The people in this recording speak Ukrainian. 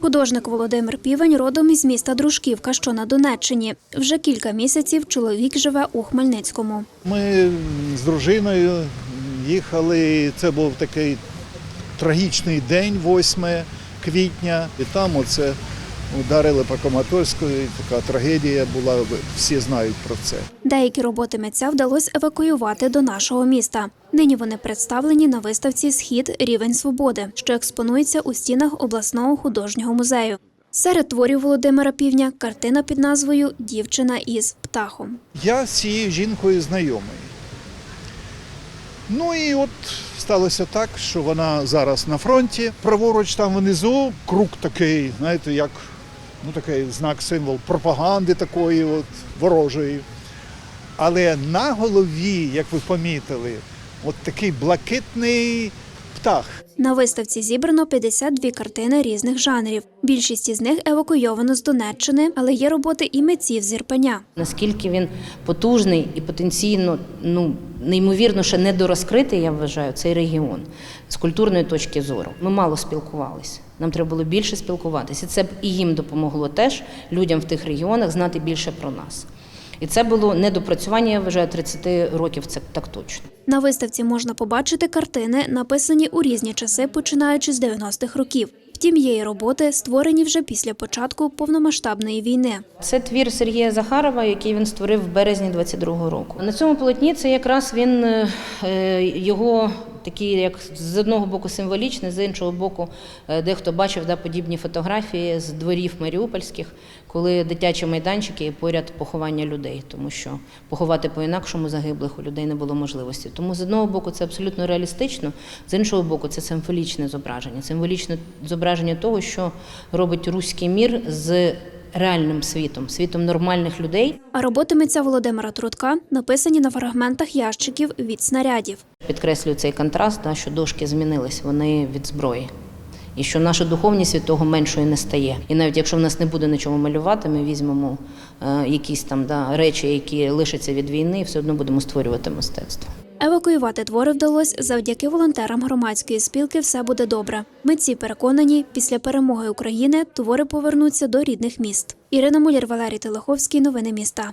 Художник Володимир Півень родом із міста Дружківка, що на Донеччині. Вже кілька місяців чоловік живе у Хмельницькому. Ми з дружиною їхали. Це був такий трагічний день, 8 квітня. І там оце ударили по Коматорську. і Така трагедія була. Всі знають про це. Деякі роботи митця вдалося евакуювати до нашого міста. Нині вони представлені на виставці Схід рівень свободи, що експонується у стінах обласного художнього музею. Серед творів Володимира Півня картина під назвою Дівчина із птахом. Я з цією жінкою знайомий. Ну і от сталося так, що вона зараз на фронті. Праворуч там внизу круг такий, знаєте, як ну, такий знак, символ пропаганди такої от ворожої. Але на голові, як ви помітили, от такий блакитний птах. На виставці зібрано 52 картини різних жанрів. Більшість із них евакуйовано з Донеччини, але є роботи і митців з Ірпеня. Наскільки він потужний і потенційно, ну неймовірно, ще недорозкритий, я вважаю, цей регіон з культурної точки зору. Ми мало спілкувалися. Нам треба було більше спілкуватися. Це б і їм допомогло теж людям в тих регіонах знати більше про нас. І це було недопрацювання, я вважаю, 30 років. Це так точно. На виставці можна побачити картини, написані у різні часи, починаючи з 90-х років. Втім, є і роботи, створені вже після початку повномасштабної війни. Це твір Сергія Захарова, який він створив в березні 22-го року. На цьому полотні це якраз він е, е, його такі, як з одного боку символічний, з іншого боку, е, дехто бачив да, подібні фотографії з дворів маріупольських, коли дитячі майданчики і поряд поховання людей, тому що поховати по-інакшому загиблих у людей не було можливості. Тому з одного боку це абсолютно реалістично, з іншого боку, це символічне зображення, символічне зображення того, що робить руський мір з реальним світом, світом нормальних людей. А роботи митця Володимира Трутка написані на фрагментах ящиків від снарядів. Підкреслюю цей контраст, що дошки змінились, вони від зброї. І що наша духовність від того меншою не стає. І навіть якщо в нас не буде нічого малювати, ми візьмемо е, якісь там да, речі, які лишаться від війни, і все одно будемо створювати мистецтво. Евакуювати твори вдалося завдяки волонтерам громадської спілки Все буде добре. Митці переконані, після перемоги України твори повернуться до рідних міст. Ірина Муляр, Валерій Телеховський. Новини міста.